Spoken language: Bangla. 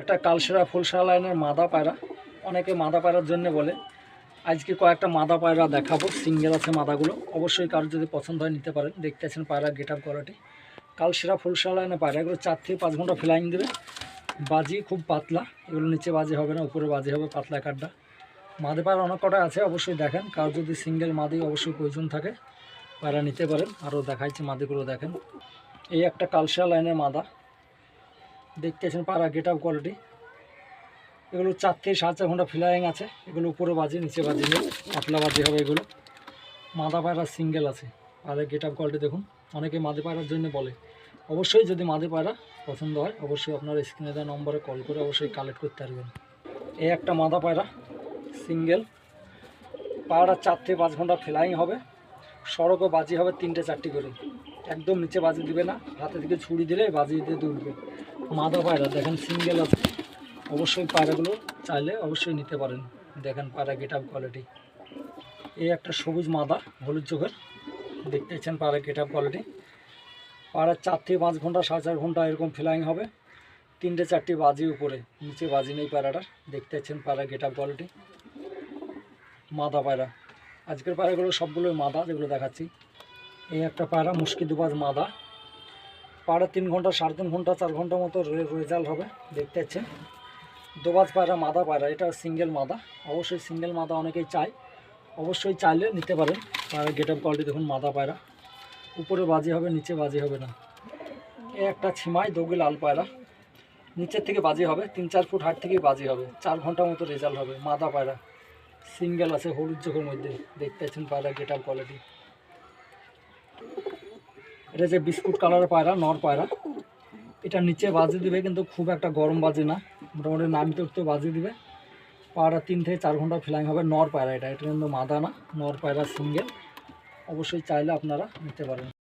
একটা কালসেরা ফুলসা লাইনের মাদা পায়রা। অনেকে মাদা পায়রার জন্য বলে। আজকে কয়েকটা মাদা পায়রা দেখাবো, সিঙ্গেল আছে মাদাগুলো। অবশ্যই কারোর যদি পছন্দ হয় নিতে পারেন। দেখতেছেন পায়রা গেট আপ করাটি কালসেরা ফুলসা লাইনের পায়রা এগুলো চার থেকে পাঁচ ঘণ্টা ফ্লাইং দেবে। বাজি খুব পাতলা। এগুলো নিচে বাজি হবে না, উপরে বাজি হবে পাতলা কাঠটা। মাদে পায়রা অনেক কটা আছে, অবশ্যই দেখেন। কার যদি সিঙ্গেল মাদি অবশ্যই প্রয়োজন থাকে, পায়রা নিতে পারেন। আরও দেখাইছে মাদিগুলো, দেখেন। এই একটা কালসিয়া লাইনের মাদা। দেখতেছেন পায়রা গেট আপ কোয়ালিটি। এগুলো চার থেকে সাড়ে চার ঘণ্টা ফ্লাইং আছে। এগুলো উপরে বাজি নিচে বাজি নেই পাতলা বাজি হবে এগুলো। মাদা পায়রা সিঙ্গেল আছে। আর গেট আপ কোয়ালিটি দেখুন, অনেকে মাদে পায়রার জন্য বলে। অবশ্যই যদি মাদে পায়রা পছন্দ হয়, অবশ্যই আপনার স্ক্রিনে দেওয়া নম্বরে কল করে অবশ্যই কালেক্ট করতে পারবেন। এই একটা মাদা পায়রা, সিঙ্গেল। পায়রা চার থেকে পাঁচ ঘণ্টা ফ্লাইং হবে। সড়কও বাজি হবে তিনটে চারটি করে। একদম নিচে বাজি দিবে না, হাতে থেকে ছুরি দিলে বাজি দিয়ে দুলবে। মাদা পায়রা, দেখেন সিঙ্গেল আছে। অবশ্যই পায়রাগুলো চাইলে অবশ্যই নিতে পারেন। দেখেন পায়রা গেট আপ কোয়ালিটি এই একটা সবুজ মাদা, হলুদ চোখের। দেখতেছেন পায়রা গেট আপ কোয়ালিটি পায়রা চার থেকে পাঁচ ঘণ্টা, সাড়ে চার ঘণ্টা এরকম ফ্লাইং হবে। তিনটে, চারটি বাজি উপরে, নিচে বাজি নেই পায়রাটার। দেখতেছেন পায়রা গেট আপ কোয়ালিটি মাদা পায়রা। আজকের পায়রাগুলো সবগুলোই মাদা, যেগুলো দেখাচ্ছি। এই একটা পায়রা মুশকি দুবাজ মাদা। পায়রা তিন ঘণ্টা, সাড়ে তিন ঘণ্টা, চার ঘণ্টা মতো রেজাল্ট হবে, দেখতে পাচ্ছেন দোবাজ পায়রা মাদা পায়রা এটা সিঙ্গেল মাদা। অবশ্যই সিঙ্গেল মাদা অনেকেই চায়। অবশ্যই চাইলে নিতে পারেন। পায়রা গেট আপ কোয়ালিটি দেখুন, মাদা পায়রা উপরে বাজি হবে, নিচে বাজি হবে না। এই একটা ছিমাই, দৌগি লাল পায়রা নিচের থেকে বাজি হবে, তিন চার ফুট হাট থেকেই বাজি হবে। চার ঘণ্টা মতো রেজাল্ট হবে, মাদা পায়রা সিঙ্গেল আছে, হলুদ চোখের মধ্যে। দেখতে পাচ্ছেন পায়রা গেট আপ কোয়ালিটি এটা যে বিস্কুট কালারের পায়রা, নর পায়রা, এটা নিচে বাজি দিবে, কিন্তু খুব একটা গরম বাজি না। মোটামুটি নামতে উঠতে বাজি দিবে। পায়রা তিন থেকে চার ঘণ্টা ফ্লাইং হবে, নর পায়রা এটা। এটা কিন্তু মাদা না, নর পায়রা সিঙ্গেল। অবশ্যই চাইলে আপনারা নিতে পারেন।